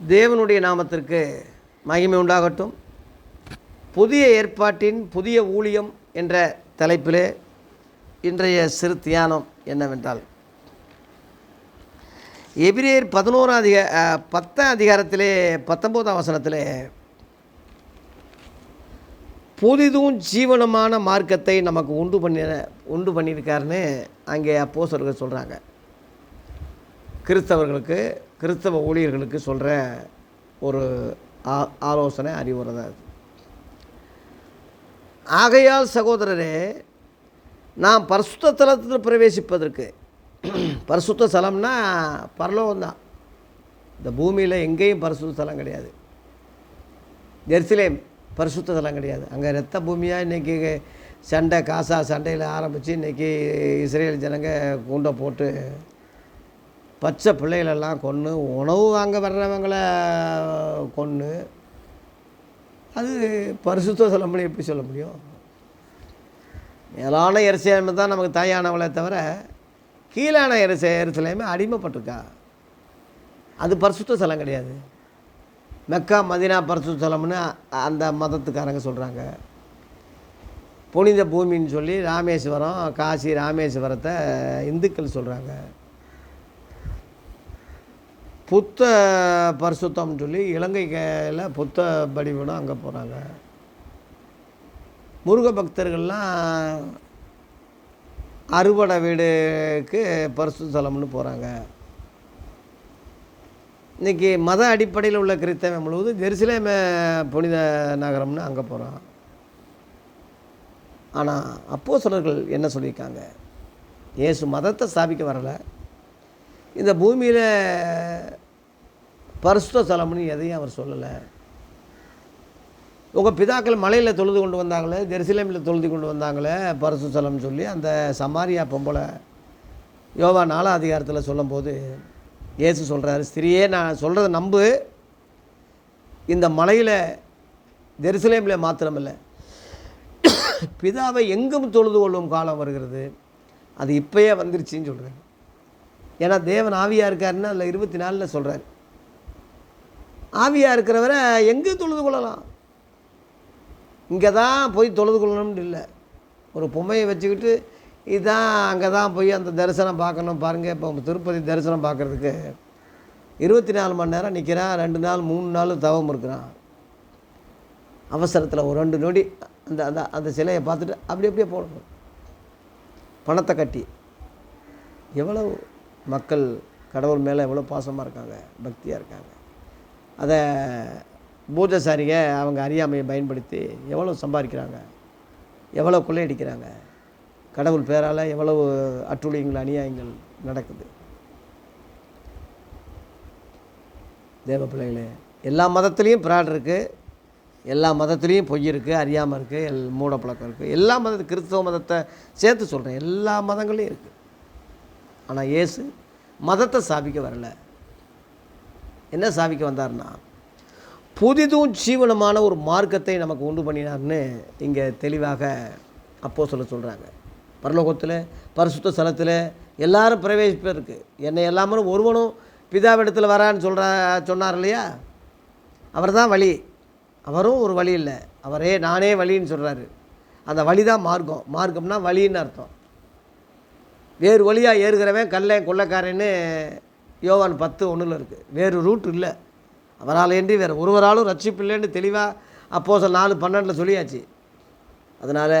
தேவனுடைய நாமத்திற்கு மகிமை உண்டாகட்டும். புதிய ஏற்பாட்டின் புதிய ஊழியம் என்ற தலைப்பிலே இன்றைய சிறு தியானம் என்னவென்றால் எபிரியர் பதினோராம் அதிக பத்தாம் அதிகாரத்திலே பத்தொம்போதாம் வசனத்திலே புதிதும் ஜீவனமான மார்க்கத்தை நமக்கு உண்டு பண்ணி உண்டு பண்ணியிருக்காருன்னு அங்கே அப்போஸ்தலர்கள் சொல்கிறாங்க கிறிஸ்தவர்களுக்கு கிறிஸ்தவ ஊழியர்களுக்கு சொல்கிற ஒரு ஆ ஆலோசனை அறிவுறதா ஆகையால் சகோதரரே நாம் பரிசுத்த தலத்தில் பிரவேசிப்பதற்கு பரிசுத்த ஸ்தலம்னா பரலோகம் தான் இந்த பூமியில் எங்கேயும் பரிசுத்த ஸ்தலம் கிடையாது. ஜெருசலேம் பரிசுத்த ஸ்தலம் கிடையாது. அங்கே ரத்த பூமியாக இன்றைக்கி சண்டை காசா சண்டையில் ஆரம்பித்து இன்றைக்கி இஸ்ரேல் ஜனங்க கூண்டை போட்டு பச்சை பிள்ளைகளெல்லாம் கொன்று உணவு வாங்க வர்றவங்கள கொன்று அது பரிசுத்த முடியும் எப்படி சொல்ல முடியும்? மேலான எரிசலேம் தான் நமக்கு தாயானவளை தவிர கீழான எரிச எரிசலேமே அடிமைப்பட்டிருக்கா. அது பரிசுத்த ஸ்தலம் கிடையாது. மெக்கா மதினா பரிசுத்த ஸ்தலம்னு அந்த மதத்துக்காரங்க சொல்கிறாங்க புனித பூமின்னு சொல்லி ராமேஸ்வரம் காசி ராமேஸ்வரத்தை இந்துக்கள் சொல்கிறாங்க புத்த பரிசுத்தம்னு சொல்லி இலங்கையில் புத்த படிவனும் அங்கே போகிறாங்க முருக பக்தர்கள்லாம் அறுபடை வீடுக்கு பரிசு ஸ்தலம்னு போகிறாங்க இன்றைக்கி மத அடிப்படையில் உள்ள கிறித்தவம் முழுவதும் ஜெருசலேம புனித நகரம்னு அங்கே போகிறான் ஆனால் அப்போ சிலர்கள் என்ன சொல்லியிருக்காங்க? இயேசு மதத்தை ஸ்தாபிக்க வரலை. இந்த பூமியில் பரிசுத்த ஸ்தலம்னு எதையும் அவர் சொல்லலை. உங்கள் பிதாக்கள் மலையில் தொழுது கொண்டு வந்தாங்களே ஜெருசலேமில் தொழுது கொண்டு வந்தாங்களே பரிசு சொல்லி அந்த சமாரியா பொம்பளை யோவா நாலாம் அதிகாரத்தில் சொல்லும்போது இயேசு சொல்கிறாரு ஸ்திரியே நான் சொல்கிறத நம்பு. இந்த மலையில் ஜெருசலேமில் மாத்திரமில்லை. பிதாவை எங்கும் தொழுது கொள்ளும் காலம் வருகிறது. அது இப்போயே வந்துருச்சுன்னு சொல்கிறேன் ஏன்னா தேவன் ஆவியாக இருக்காருன்னு அதில் இருபத்தி நாலில் சொல்கிறார் ஆவியாக இருக்கிறவரை எங்கேயும் தொழுது கொள்ளலாம்? இங்கே தான் போய் தொழுது கொள்ளணும்னு இல்லை. ஒரு பொம்மையை வச்சுக்கிட்டு இதுதான் அங்கே தான் போய் அந்த தரிசனம் பார்க்கணும் பாருங்கள் இப்போ திருப்பதி தரிசனம் பார்க்குறதுக்கு இருபத்தி நாலு மணி நேரம் நிற்கிறான் ரெண்டு நாள் மூணு நாள் தவம் இருக்கிறான். அவசரத்தில் ஒரு ரெண்டு நொடி அந்த அந்த அந்த சிலையை பார்த்துட்டு அப்படி அப்படியே போடணும். பணத்தை கட்டி. எவ்வளவு மக்கள் கடவுள் மேலே எவ்வளோ பாசமாக இருக்காங்க பக்தியாக இருக்காங்க. அதை பூஜசாரிக அவங்க அறியாமையை பயன்படுத்தி எவ்வளோ சம்பாதிக்கிறாங்க? எவ்வளோ கொள்ளையடிக்கிறாங்க? கடவுள் பேரால் எவ்வளவு அட்டுழியங்கள் அநியாயங்கள் நடக்குது? தேவ பிள்ளைகளே எல்லா மதத்துலேயும் பிராட் இருக்குது எல்லா மதத்துலேயும் பொய் இருக்குது அறியாமல் இருக்குது எல் மூடப்பழக்கம் இருக்குது எல்லா மத கிறிஸ்தவ மதத்தை சேர்த்து சொல்கிறேன் எல்லா மதங்களையும் இருக்குது ஆனால் இயேசு மதத்தை சாபிக்க வரலை. என்ன ஸ்தாபிக்க வந்தார்னா புதிதும் ஜீவனமான ஒரு மார்க்கத்தை நமக்கு உண்டு பண்ணினார்னு இங்கே தெளிவாக அப்போ சொல்ல சொல்கிறாங்க பரலோகத்தில் பரிசுத்த ஸ்தலத்தில் எல்லாரும் பிரவேசிப்பதற்கு என்னை எல்லாரும் ஒருவனும் பிதாவிடத்தில் வரான்னு சொல்கிற சொன்னார் இல்லையா? அவர் தான் வழி. அவரும் ஒரு வழி இல்லை. அவரே நானே வழின்னு சொல்கிறாரு அந்த வழி தான் மார்க்கம். மார்க்கம்னா வழின்னு அர்த்தம். வேறு வழியாக ஏறுகிறவன் கல்லை கொள்ளைக்காரன்னு யோவான் பத்து ஒன்றில் இருக்குது வேறு ரூட் இல்லை. அவரால் ஏன்றி வேறு ஒருவராலும் ரட்சிப்பில்லைன்னு தெளிவாக அப்போ நாலு பன்னெண்டில் சொல்லியாச்சு. அதனால்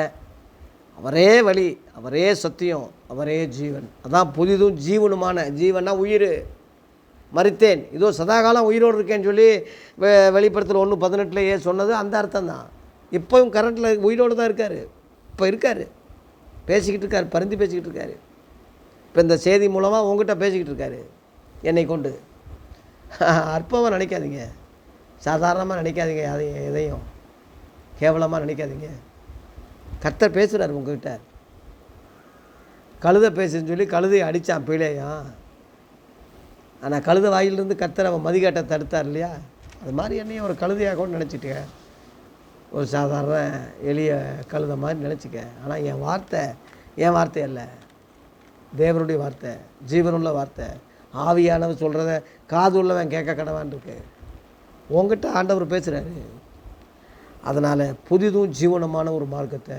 அவரே வழி அவரே சத்தியம் அவரே ஜீவன். அதான் புதிதும் ஜீவனுமான ஜீவன்னா உயிர். மறித்தேன். இதோ சதாகாலம் உயிரோடு இருக்கேன்னு சொல்லி வெ வெளிப்படுத்தல் ஒன்று பதினெட்டுலேயே சொன்னது அந்த அர்த்தம் தான் இப்போவும் கரண்ட்டில் உயிரோடு தான் இருக்கார். இப்போ இருக்கார். பேசிக்கிட்டு இருக்கார் பருந்து பேசிக்கிட்டு இருக்காரு. இப்போ இந்த செய்தி மூலமாக உங்ககிட்ட பேசிக்கிட்டு இருக்காரு. என்னை கொண்டு. அற்பமாக நினைக்காதீங்க. சாதாரணமாக நினைக்காதீங்க அதையும் எதையும். கேவலமாக நினைக்காதீங்க. கர்த்தர் பேசுகிறார் உங்ககிட்ட. கழுதை பேசுன்னு சொல்லி கழுதையை அடித்தான் பிழையான் ஆனால் கழுத வாயிலிருந்து கர்த்தர் அவன் மதிக்காட்டை தடுத்தார் இல்லையா? அது மாதிரி என்னையும் ஒரு கழுதையாக கூட நினச்சிட்டு ஒரு சாதாரண எளிய கழுத மாதிரி நினச்சிக்க ஆனால் என் வார்த்தை என் வார்த்தை இல்லை தேவனுடைய வார்த்தை ஜீவனுள்ள வார்த்தை. ஆவியானவர் சொல்கிறத காது உள்ளவன் கேட்க கடவான் இருக்கு. உங்ககிட்ட ஆண்டவர் பேசுகிறாரு அதனால் புதிதும் ஜீவனமான ஒரு மார்க்கத்தை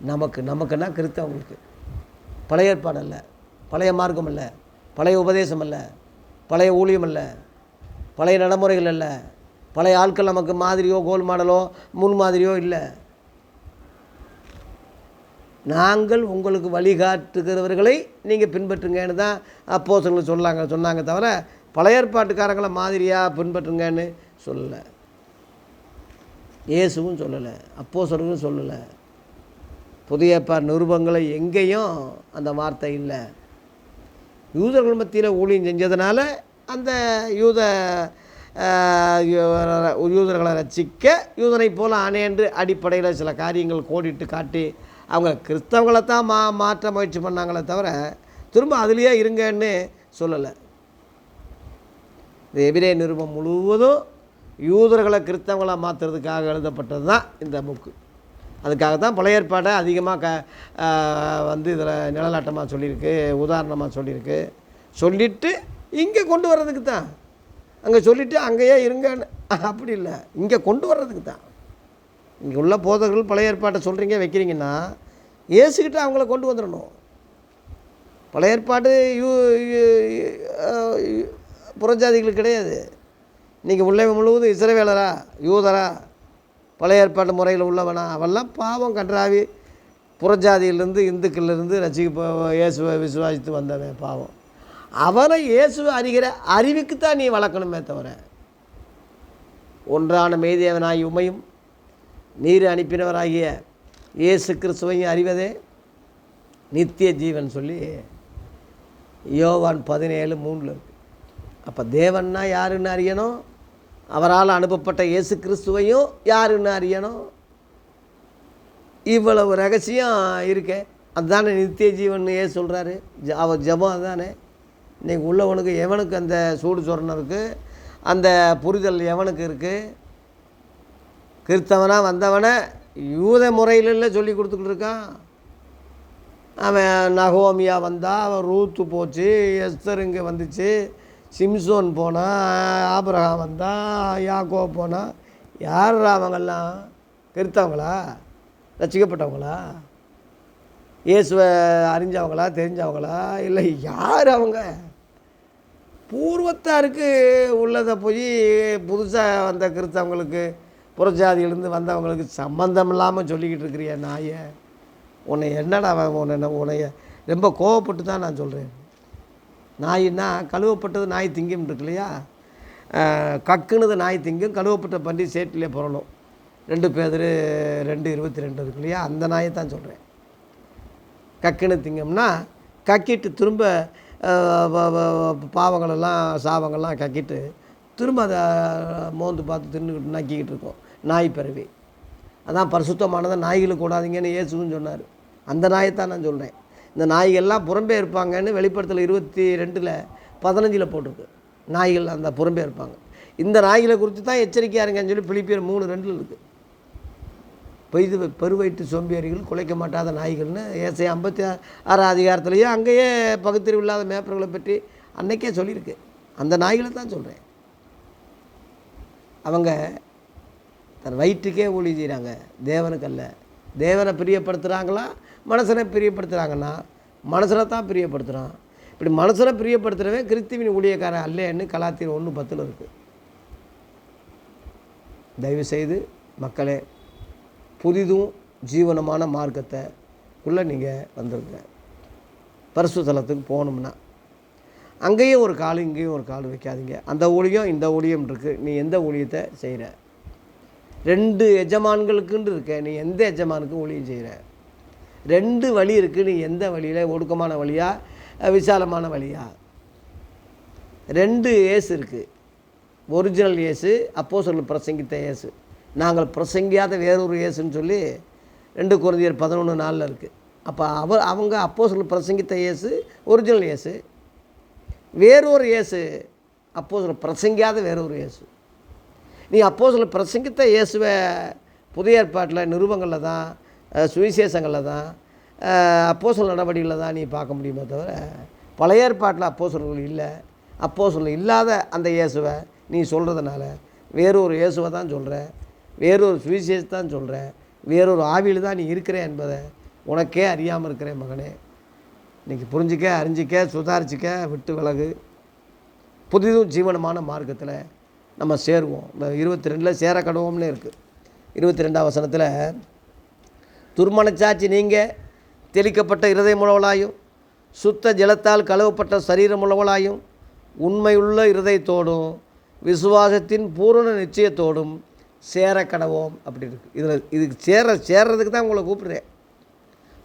நமக்கு நமக்குன்னா கிறிஸ்தவங்களுக்கு பழைய ஏற்பாடு அல்ல. பழைய மார்க்கம் அல்ல. பழைய உபதேசம் அல்ல. பழைய ஊழியம் அல்ல. பழைய நடைமுறைகள் அல்ல. பழைய ஆட்கள் நமக்கு மாதிரியோ கோல் மாடலோ முன் மாதிரியோ இல்லை. நாங்கள் உங்களுக்கு வழிகாட்டுகிறவர்களை நீங்கள் பின்பற்றுங்கன்னு தான் அப்போ சொல்லாங்க சொன்னாங்க தவிர பழைய ஏற்பாட்டுக்காரங்களை மாதிரியாக பின்பற்றுங்கன்னு சொல்லலை இயேசுவும் சொல்லலை அப்போ சொல்லலை. புதிய நிருபங்களை எங்கேயும் அந்த வார்த்தை இல்லை. யூதர்கள் மத்தியில் ஊழியம் செஞ்சதுனால அந்த யூத யூதர்களை ரசிக்க யூதனை போல் ஆனேன்று அடிப்படையில் சில காரியங்கள் கோடிட்டு காட்டி அவங்க கிறிஸ்தவங்களை தான் மா மாற்ற முயற்சி பண்ணாங்களே தவிர திரும்ப அதுலேயே இருங்கன்னு சொல்லலை. இந்த எபிரே நிருபம் முழுவதும் யூதர்களை கிறிஸ்தவங்களாக மாற்றுறதுக்காக எழுதப்பட்டது தான் இந்த புக்கு. அதுக்காக தான் பழைய ஏற்பாடை அதிகமாக க வந்து இதில் நிழலாட்டமாக சொல்லியிருக்கு உதாரணமாக சொல்லியிருக்கு. சொல்லிவிட்டு இங்கே கொண்டு வர்றதுக்கு தான் அங்கே சொல்லிவிட்டு அங்கேயே இருங்கன்னு. அப்படி இல்லை. இங்கே கொண்டு வர்றதுக்கு தான் இங்கே உள்ள போதகர்கள் பழைய ஏற்பாட்டை சொல்கிறீங்க வைக்கிறீங்கன்னா ஏசுக்கிட்ட அவங்கள கொண்டு வந்துடணும் பழைய ஏற்பாடு யூ புறஞ்சாதிகளுக்கு புறஜாதிகளுக்கு கிடையாது. நீங்கள் உள்ளே முழுவதும் இசைவேலரா யூதரா பழைய ஏற்பாட்டு முறையில் உள்ளவனா அவெல்லாம் பாவம் கன்றாவி புறஜாதியிலேருந்து இந்துக்கள்லேருந்து ரசிக்க இயேசுவை விசுவாசித்து வந்தவன் பாவம். அவனை இயேசுவை அறிகிற அறிவுக்கு தான் நீ வளர்க்கணுமே தவிர ஒன்றான மெய்தேவனாய் உமையும் நீர் அனுப்பினவராகிய இயேசு கிறிஸ்துவையும் அறிவதே நித்திய ஜீவன் சொல்லி யோவான் பதினேழு மூணில் இருக்கு. அப்போ தேவன்னா யாருன்னு அறியணும்? அவரால் அனுப்பப்பட்ட இயேசு கிறிஸ்துவையும் யாருன்னு அறியணும்? இவ்வளவு ரகசியம் இருக்கே. அதுதானே நித்திய ஜீவன் ஏன் சொல்கிறாரு அவர் ஜபம் அதுதானே. இன்னைக்கு உள்ளவனுக்கு எவனுக்கு அந்த சூடு சொரணம் இருக்குது அந்த புரிதல் எவனுக்கு இருக்குது கிறித்தவனாக வந்தவனை யூத முறையில சொல்லி கொடுத்துக்கிட்டு இருக்கான் அவன் நகோமியா வந்தா அவன் ரூத்து போச்சு எஸ்தர் இங்கே வந்துச்சு சிம்சோன் போனான் ஆபிரகாம் வந்தான் யாக்கோ போனான் யார் அவங்கெல்லாம்? கிறித்தவங்களா ரசிக்கப்பட்டவங்களா? இயேசுவை அறிஞ்சவங்களா தெரிஞ்சவங்களா? இல்லை யார் அவங்க? பூர்வத்தாருக்கு உள்ளதை போய் புதுசாக வந்த கிறிஸ்தவங்களுக்கு புறஜாதியிலேருந்து வந்தவங்களுக்கு சம்பந்தம் இல்லாமல் சொல்லிக்கிட்டு இருக்கிறிய நாயை. உன்னை என்னடா உன்னை உன்னைய ரொம்ப கோவப்பட்டு தான் நான் சொல்கிறேன் நாயின்னா கழுவப்பட்டது நாய் திங்கும் இருக்கு இல்லையா கக்குனது நாய் திங்கும் கழுவப்பட்ட பன்றி சேட்டிலே புரளும். ரெண்டு பேர் ரெண்டு இருபத்தி ரெண்டு இருக்கு இல்லையா? அந்த நாயை தான் சொல்கிறேன் கக்குனு திங்கம்னா கக்கிட்டு திரும்ப பாவங்களெல்லாம் சாபங்கள்லாம் கக்கிட்டு திரும்ப அதை மோந்து பார்த்து தின்னுக்கிட்டு நக்கிக்கிட்டு இருக்கோம். நாய் பிறவி. அதான் பரிசுத்தமானதை நாய்களுக்கு கூடாதீங்கன்னு ஏசுன்னு சொன்னார். அந்த நாயைத்தான் நான் சொல்கிறேன் இந்த நாய்கள்லாம் புறம்பே இருப்பாங்கன்னு வெளிப்படத்தில் இருபத்தி ரெண்டில் பதினஞ்சில் போட்டிருக்கு. நாய்கள் அந்த புறம்பே இருப்பாங்க. இந்த நாய்களை குறித்து தான் எச்சரிக்கையாக இருங்கன்னு சொல்லி பிலிப்பியர் மூணு ரெண்டில் இருக்குது பெய்து பெருவயிற்று சோம்பேறிகள் குலைக்க மாட்டாத நாய்கள்னு ஏசை ஐம்பத்தி ஆறாம் அதிகாரத்துலேயும் அங்கேயே பகுத்தறிவு இல்லாத மேப்பர்களை பற்றி அன்னைக்கே சொல்லியிருக்கு. அந்த நாய்களை தான் சொல்கிறேன் அவங்க தன் வயிற்றுக்கே ஊழி செய்கிறாங்க. தேவனுக்கு அல்ல தேவனை பிரியப்படுத்துகிறாங்களா மனசனை பிரியப்படுத்துகிறாங்கன்னா மனசனை தான் பிரியப்படுத்துகிறான் இப்படி மனசனை பிரியப்படுத்துகிறவன் கிறிஸ்துவின் ஊழியக்காரன் அல்லேன்னு கலாத்திரம் ஒன்று பத்தில் இருக்குது தயவு செய்து மக்களே புதிதும் ஜீவனமான மார்க்கத்தை உள்ளே நீங்கள் வந்துருங்க. பரிசுத்தலத்துக்கு போகணும்னா அங்கேயும் ஒரு கால் இங்கேயும் ஒரு கால் வைக்காதீங்க. அந்த ஊழியம் இந்த ஊழியம் இருக்குது நீ எந்த ஊழியத்தை செய்கிற ரெண்டு எஜமான்களுக்குன்னு இருக்க. நீ எந்த எஜமானுக்கும் ஊழியம் செய்கிற ரெண்டு வழி இருக்குது நீ எந்த வழியில்? ஒடுக்கமான வழியா? விசாலமான வழியா? ரெண்டு ஏசு இருக்குது ஒரிஜினல் ஏசு அப்போ சொல்லு பிரசங்கித்த ஏசு. நாங்கள் பிரசங்கியாத வேறொரு ஏசுன்னு சொல்லி ரெண்டு குழந்தையர் பதினொன்று நாளில் இருக்குது அப்போ அவர் அவங்க அப்போ சொல்லு பிரசங்கித்த ஏசு ஒரிஜினல் ஏசு. வேறொரு இயேசு அப்போ சொல்ல பிரசங்கியாத வேறொரு இயேசு. நீ அப்போ சொல்ல பிரசங்கித்த இயேசுவை புதிய ஏற்பாட்டில் நிருபங்களில் தான் சுவிசேஷங்களில் தான் அப்போ நடவடிக்கையில் தான் நீ பார்க்க முடியுமே தவிர பழைய ஏற்பாட்டில் அப்போ இல்லை. அப்போ இல்லாத அந்த இயேசுவை நீ சொல்கிறதுனால வேறொரு இயேசுவை தான் சொல்கிறேன் வேறொரு சுவிசேஷத்தை தான் சொல்கிறேன் வேறொரு ஆவியில் தான் நீ இருக்கிற என்பதை உனக்கே அறியாமல் இருக்கிறேன் மகனே. இன்றைக்கி புரிஞ்சிக்க அறிஞ்சிக்க சுதாரிச்சிக்க விட்டு விலகு. புதிதும் ஜீவனமான மார்க்கத்தில் நம்ம சேருவோம். இந்த இருபத்தி ரெண்டில் சேர கடவோம்னு இருக்குது இருபத்தி ரெண்டாம் வசனத்தில் துர்மனச்சாட்சி நீங்கள் தெளிக்கப்பட்ட இருதய சுத்த ஜலத்தால் கழுவப்பட்ட சரீரம் உண்மையுள்ள இருதயத்தோடும் விசுவாசத்தின் பூரண நிச்சயத்தோடும் சேர கடவோம் அப்படி இருக்குது இதில் இதுக்கு சேர சேர்றதுக்கு தான் உங்களை கூப்பிடுறேன்.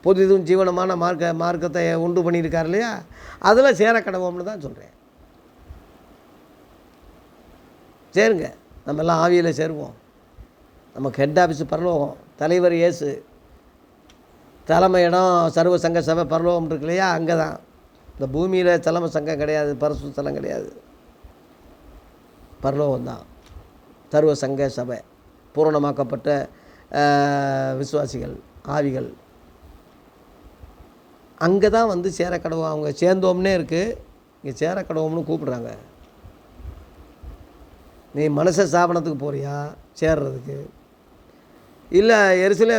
புதிதும் ஜீவனமான மார்க்க மார்க்கத்தை உண்டு பண்ணியிருக்கார் இல்லையா? அதில் சேர கடவோம்னு தான் சொல்கிறேன் சேருங்க நம்ம எல்லாம் ஆவியில் சேருவோம். நமக்கு ஹெட் ஆஃபீஸ் பரலோகம் தலைவர் இயேசு தலைமை இடம் சர்வ சங்க சபை பரலோகம் இருக்கு இல்லையா? அங்கே தான். இந்த பூமியில் தலைமை சங்கம் கிடையாது பரசு தலம் கிடையாது. பரலோகம் தான். சர்வ சங்க சபை பூரணமாக்கப்பட்ட விசுவாசிகள் ஆவிகள். அங்கே தான் வந்து சேரக்கடவோம் அவங்க சேர்ந்தோம்னே இருக்குது இங்கே சேரக்கடவோம்னு கூப்பிட்றாங்க. நீ மனசை ஸ்தாபனத்துக்கு போறியா? சேர்றதுக்கு. இல்லை எரிசில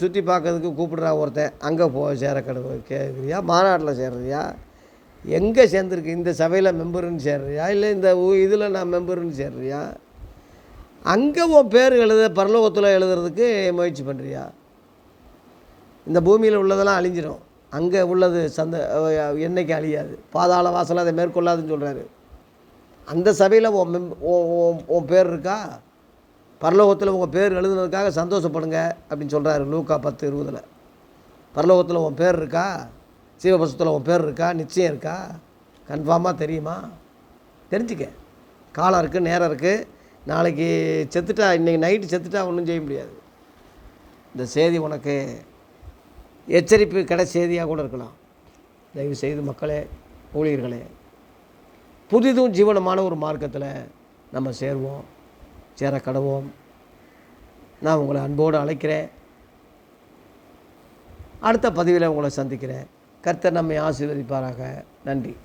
சுற்றி பார்க்கறதுக்கு கூப்பிட்றா ஒருத்தன். அங்கே போ சேரக்கடவு கேட்குறியா மாநாட்டில் சேர்றியா? எங்கே சேர்ந்துருக்கு? இந்த சபையில் மெம்பருன்னு சேர்றியா? இல்லை இந்த இதில் நான் மெம்பருன்னு சேர்றியா? அங்கே உன் பேர் எழுத பரலோகத்தில் எழுதுறதுக்கு முயற்சி பண்ணுறியா இந்த பூமியில் உள்ளதெல்லாம் அழிஞ்சிடும் அங்கே உள்ளது சந்த என்னைக்கு அழியாது. பாதாள வாசலை அதை மேற்கொள்ளாதுன்னு சொல்கிறாரு அந்த சபையில் உன் மெம் உன் உன் பேர் இருக்கா? பரலோகத்தில் உங்கள் பேர் எழுதுனதுக்காக சந்தோஷப்படுங்க அப்படின்னு சொல்கிறாரு லூக்கா பத்து இருபதில். பரலோகத்தில் உன் பேர் இருக்கா? சீவபசத்தில் உன் பேர் இருக்கா? நிச்சயம் இருக்கா? கன்ஃபார்மாக தெரியுமா? தெரிஞ்சுக்க. காலம் இருக்குது நேரம் இருக்குது நாளைக்கு செத்துட்டா இன்றைக்கி நைட்டு செத்துட்டா ஒன்றும் செய்ய முடியாது. இந்த செய்தி உனக்கு எச்சரிப்பு கடை செய்தியாக கூட இருக்கலாம். தயவு செய்து மக்களே ஊழியர்களே புதிதும் ஜீவனமான ஒரு மார்க்கத்தில் நம்ம சேருவோம் சேர கடவோம் நான் உங்களை அன்போடு அழைக்கிறேன். அடுத்த பதிவில் உங்களை சந்திக்கிறேன். கர்த்தர் நம்மை ஆசீர்வதிப்பாராக. நன்றி.